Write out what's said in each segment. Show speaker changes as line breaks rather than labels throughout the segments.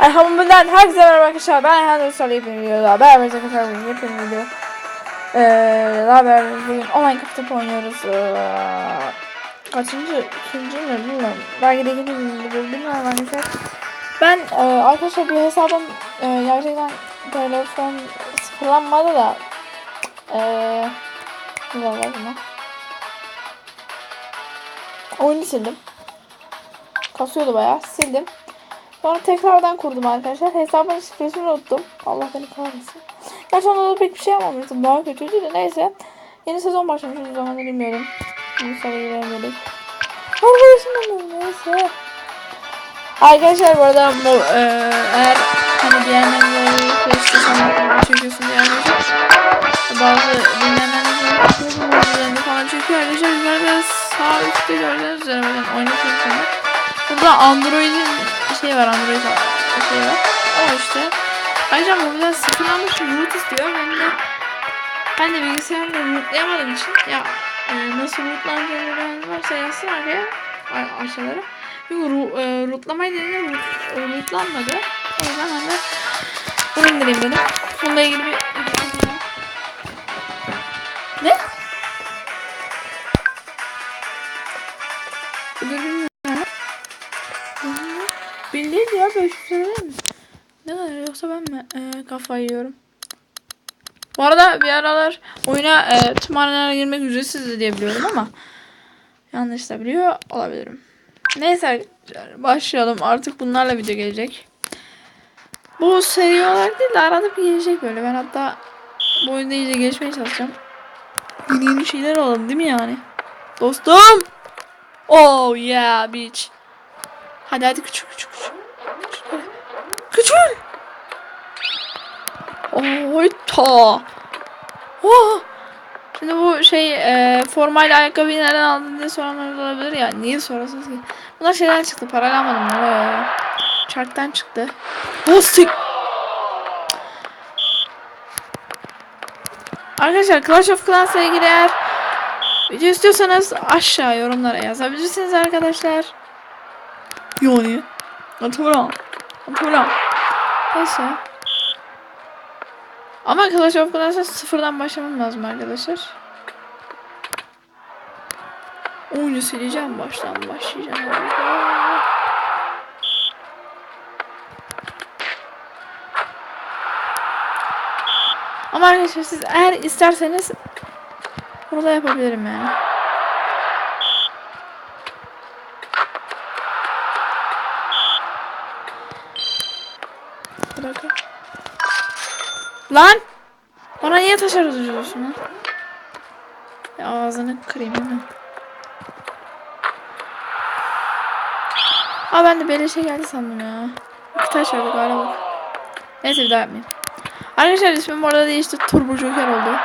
Elhamdülillah herkese merhaba arkadaşlar. Ben Ayhan Özsal yepyeni videoda. Beraber arkadaşlar bugün yepyeni video. Eee daha beraber bugün online kapı oynuyoruz. Eee, kaçıncı? ikinci mi bilmiyorum. Belki de ikinci mi bilmiyorum arkadaşlar. Ben eee, arkadaşlar bir hesabım eee, gerçekten telefon sıfırlanmadı da eee ne derler buna? Oyunu sildim. Kasıyordu bayağı. Sildim. Sonra tekrardan kurdum arkadaşlar. Hesabın şifresini unuttum. Allah beni kahretsin. Gerçi onda da pek bir şey yapmamıştım. Daha kötüydü de neyse. Yeni sezon başlamış o zaman bilmiyorum. Sonra giremedik. Arkadaşım neyse. Arkadaşlar bu arada bu e, eğer hani diğerlerinde işte sana çekiyorsun diye arkadaşlar. Bazı dinleyenlerin üzerinde falan çekiyor arkadaşlar. Yukarıda sağ üstte gördüğünüz üzere bakın oynatıyorsunuz. Burada Android'in şey var Android şey var. O işte. Ayrıca mobilden sıfırlanmış root istiyor. Ben de ben de bilgisayarla rootlayamadığım için ya e, nasıl rootlanacağını bilen varsa yazsın arkaya aşağılara. Çünkü ru, e, rootlamayı denedim root, rootlanmadı. O yüzden ben de bunu indireyim dedim. Bununla ilgili bir 500 lira değil mi? Ne kadar yoksa ben mi e, kafayı yiyorum? Bu arada bir aralar oyuna e, tüm arenelere girmek ücretsizdi diye biliyorum ama yanlış da biliyor olabilirim. Neyse başlayalım. Artık bunlarla video gelecek. Bu seri olarak değil de arada bir gelecek böyle. Ben hatta bu oyunda iyice gelişmeye çalışacağım. Yeni yeni şeyler alalım değil mi yani? Dostum! Oh yeah bitch. Hadi hadi küçük küçük. Küçük. Küçük. Oy ta. Oh. Şimdi bu şey e, formayla ayakkabıyı nereden aldın diye soranlar olabilir ya. Niye sorasınız ki? Bunlar şeyden çıktı. Parayla almadım. Çarktan çıktı. Bostik. Arkadaşlar Clash of Clans'la ilgili eğer video istiyorsanız aşağı yorumlara yazabilirsiniz arkadaşlar. Yani. Natural. Natural. Neyse. Ama Clash of Clans'a sıfırdan başlamam lazım arkadaşlar. Oyunu sileceğim baştan başlayacağım. Ama arkadaşlar siz eğer isterseniz bunu da yapabilirim yani. Lan! Bana niye taş atıyorsun lan? Ya ağzını kırayım hemen. Aa ben de beleşe geldi sandım ya. İki taş verdi galiba. Neyse bir daha yapmayayım. Arkadaşlar ismim bu arada değişti. Turbo Joker oldu.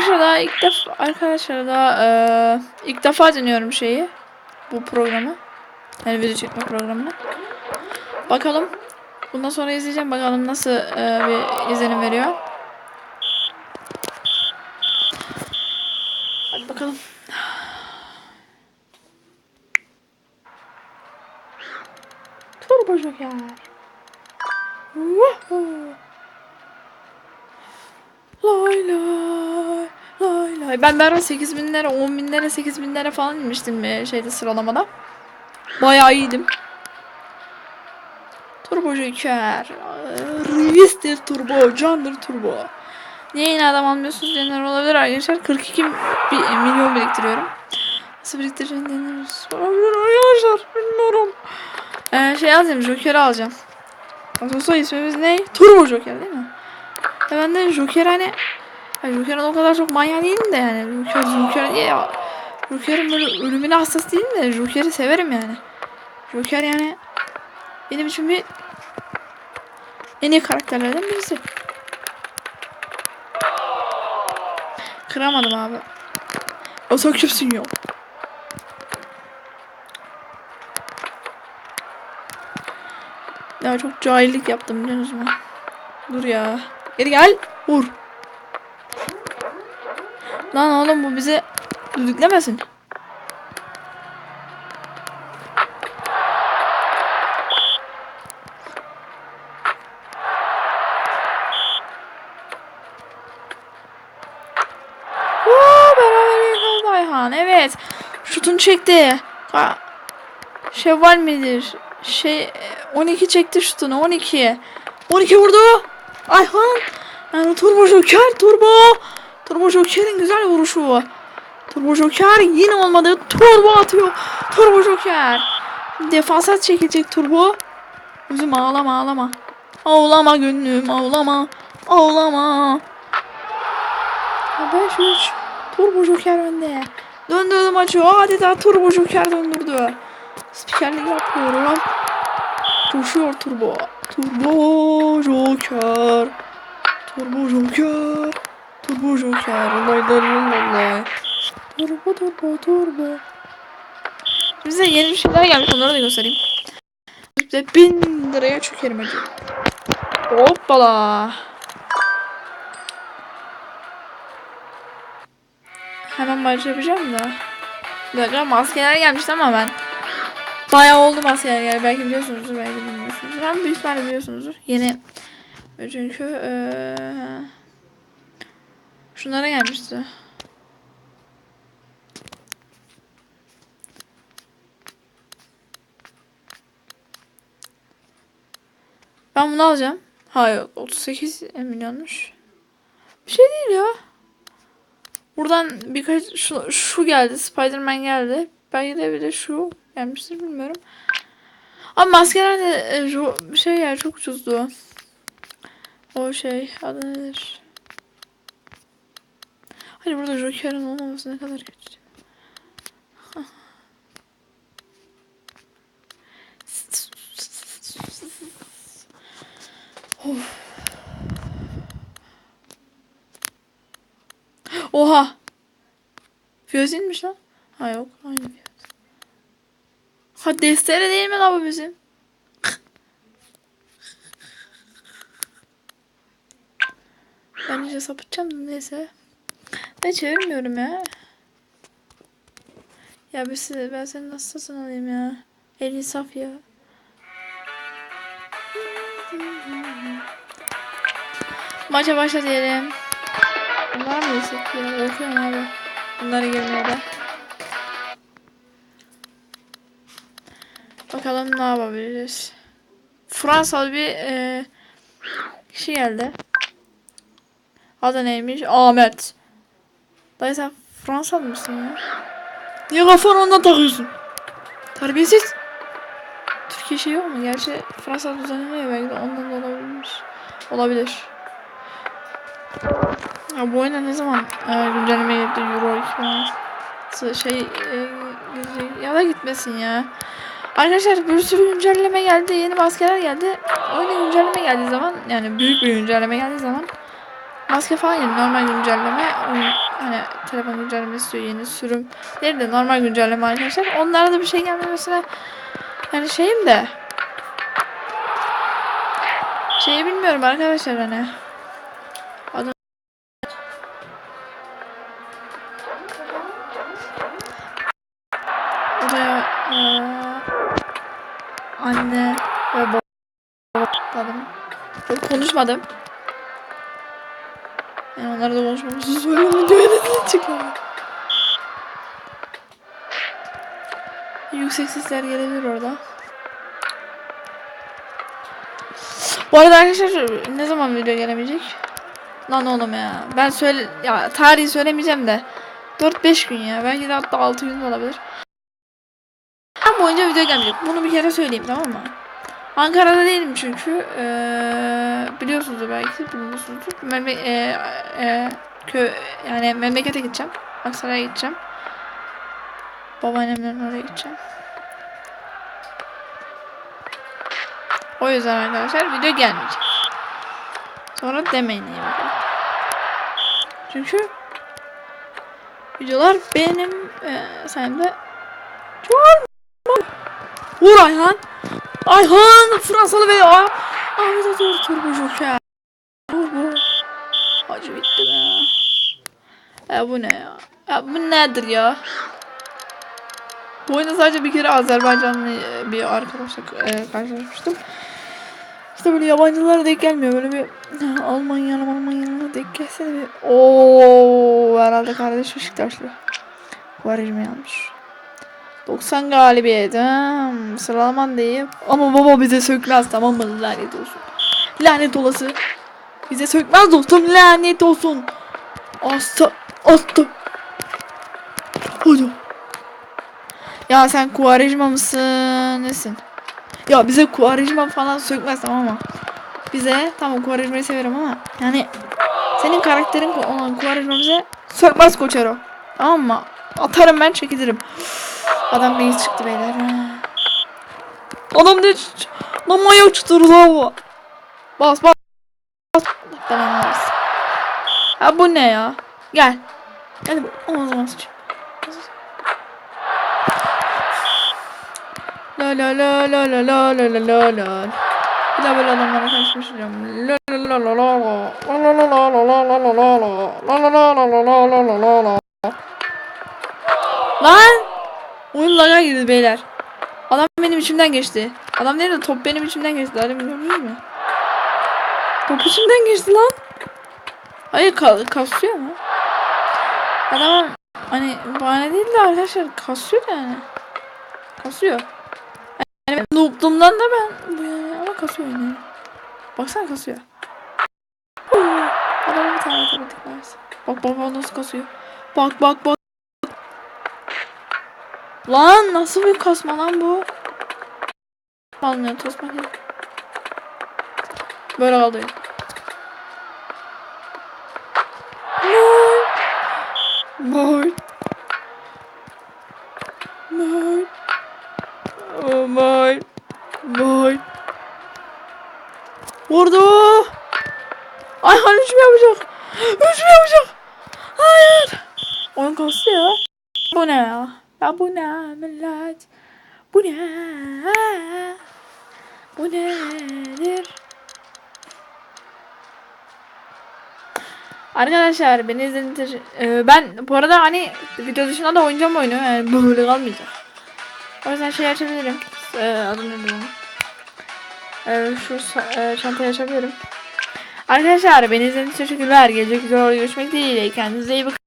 Arkadaşlar ilk defa arkadaşlar daha eee, ilk defa deniyorum şeyi bu programı. Yani video çekme programını. Bakalım. Bundan sonra izleyeceğim bakalım nasıl eee, bir izlenim veriyor. Hadi bakalım. Turbo Joker. Woohoo. Lay lay lay. Ben ben 8 binlere 10 binlere 8 binlere falan inmiştim e, şeyde sıralamada. Bayağı iyiydim. Turbo Joker. Revistir Turbo. Candır Turbo. Niye yine adam almıyorsunuz diyenler olabilir arkadaşlar. 42 bir, milyon biriktiriyorum. Nasıl biriktireceğim diyenler olabilir arkadaşlar. Bilmiyorum. Ee, şey alacağım. Joker'i alacağım. Nasıl ismimiz ne? Turbo Joker değil mi? Ya ben de Joker hani ya Joker'in o kadar çok manyak değilim de yani. Joker, Joker diye ya. Joker'in böyle ölümüne hassas değilim de Joker'i severim yani. Joker yani benim için bir en iyi karakterlerden birisi. Kıramadım abi. O sen kimsin ya? Ya çok cahillik yaptım biliyor musun? Dur ya. Geri gel. Vur. Lan oğlum bu bizi düdüklemesin. Ayhan. Evet. Şutunu çekti. Ha. Şevval midir? Şey 12 çekti şutunu 12. 12 vurdu. Ayhan. Yani Turbo Joker Turbo. Turbo Joker'in güzel vuruşu. Turbo Joker yine olmadı. Turbo atıyor. Turbo Joker. Defansa çekecek Turbo. Üzüm ağlama ağlama. Ağlama gönlüm ağlama. Ağlama. 5-3. Turbo Joker önde. Döndürdü maçı. Adeta Turbo Joker döndürdü. Spikerlik yapıyorum. Koşuyor Turbo. Turbo Joker. Turbo Joker. Turbo Joker. Olayların olay. Turbo Turbo Turbo. Bize yeni bir şeyler gelmiş. Onları da göstereyim. İşte bin liraya çökerim hadi. Hoppala. Hemen başlayacağım yapacağım da. Bir dakika maskeler gelmişti ama ben. Bayağı oldu maskeler geldi. Belki biliyorsunuzdur belki bilmiyorsunuzdur. Ama büyük ihtimalle biliyorsunuzdur. Yeni. Çünkü eee şunlara gelmişti. Ben bunu alacağım. Hayır 38 milyonmuş. Bir şey değil ya. Buradan birkaç şu, şu geldi. Spider-Man geldi. Belki de bir de şu gelmiştir bilmiyorum. Ama maskeler de e, şey ya çok ucuzdu. O şey adı nedir? Hani burada Joker'ın olmaması ne kadar kötü. Of. Oha. Fiyozinmiş lan. Ha yok aynı fiyat. Ha destere değil mi lan bu bizim? Ben iyice sapıtacağım da neyse. Ben çevirmiyorum ya. Ya ben, ben seni nasıl satın alayım ya? El insaf ya. Maça başla diyelim. Bunlar mı yesek ya? Korkuyorum abi. Bunları girmeye de. Bakalım ne yapabiliriz. Fransalı bir e, kişi geldi. Adı neymiş? Ahmet. Dayı sen Fransalı mısın ya? Niye kafanı ondan takıyorsun? Terbiyesiz. Türkiye şey yok mu? Gerçi Fransa düzenleniyor belki de ondan da olabilir. Olabilir. Ya bu oyuna ne zaman e, güncelleme geldi Euro 2016 şey e, ya da gitmesin ya. Arkadaşlar bir sürü güncelleme geldi, yeni maskeler geldi. Oyuna güncelleme geldiği zaman yani büyük bir güncelleme geldiği zaman maske falan yeni normal güncelleme oyun hani telefon güncellemesi diyor yeni sürüm değil de normal güncelleme arkadaşlar. Onlara da bir şey gelmemesine yani şeyim de şeyi bilmiyorum arkadaşlar hani adı Buraya eee, anne ve baba konuşmadım. Onlara da söylüyorum diyor ne çıkıyor. Yüksek sesler gelebilir orada. Bu arada arkadaşlar ne zaman video gelemeyecek? Lan oğlum ya. Ben söyle ya tarihi söylemeyeceğim de 4-5 gün ya. Belki de hatta 6 gün olabilir. Ben boyunca video gelmeyecek. Bunu bir kere söyleyeyim tamam mı? Ankara'da değilim çünkü. Ee, biliyorsunuz belki bilmiyorsunuzdur. Memle ee, ee, kö yani memlekete gideceğim. Aksaray'a gideceğim. Babaannemlerin oraya gideceğim. O yüzden arkadaşlar video gelmeyecek. Sonra demeyin bakın. Çünkü videolar benim e, sayemde çok Vur Ayhan. Ayhan Fransalı ve Ahmet Atatürk Turbo Joker. Bu. Acı bitti be. Ya bu ne ya? Ya bu nedir ya? Bu oyunda sadece bir kere Azerbaycanlı e, bir arkadaşla e, karşılaşmıştım. İşte böyle yabancılara denk gelmiyor. Böyle bir Almanyalı Almanyalı denk gelse de bir... Ooo herhalde kardeş Beşiktaşlı. Quaresma yanmış. 90 galibiyet. Hmm, sıralaman değil. Ama baba bize sökmez tamam mı? Lanet olsun. Lanet olası. Bize sökmez dostum. Lanet olsun. Asta. Asta. Hadi. Ya sen Quaresma mısın? Nesin? Ya bize Quaresma falan sökmez tamam mı? Bize tamam Quaresma'yı severim ama yani senin karakterin olan Quaresma bize sökmez Koçero. Tamam mı? Atarım ben çekilirim. Adam reis çıktı beyler. Adam ne? Lan manyak çıktı Rıza Bas bas. bas. Belanı versin. Ha bu ne ya? Gel. Bu. O zaman sıçayım. La la la la la la la la la la. Bir daha böyle adamlara karşılaşacağım. La la la la la la. La la la la la la la la la. La la la la la la la la la la. Laga girdi beyler. Adam benim içimden geçti. Adam değil de top benim içimden geçti. Adam gördünüz mü? Top içimden geçti lan. Hayır ka kasıyor mu? Adam hani bahane değil de arkadaşlar kasıyor yani. Kasıyor. Yani ben noob'luğumdan da ben bu yani ama kasıyor yine. Baksana kasıyor. Huu, Adama bir tane otomatik versin. Bak bak bak nasıl kasıyor. Bak bak bak. Lan nasıl bir kasma lan bu? Almıyor tosma gerek. Böyle kaldı. Mor. Mor. Oh my. Mor. Vurdu. Ay hani üç mü yapacak? Üç mü yapacak? Hayır. Oyun kastı ya. Bu ne ya? Ya bu ne millet? Bu ne? Bu nedir? Arkadaşlar beni izlediğiniz Ee, ben bu arada hani video dışında da oynayacağım oyunu yani böyle kalmayacak. O yüzden şey açabilirim. Ee, adı ne diyorum? Ee, şu e, çantayı açabilirim. Arkadaşlar beni izlediğiniz için teşekkürler. Gelecek videolarda görüşmek dileğiyle. Kendinize iyi bakın.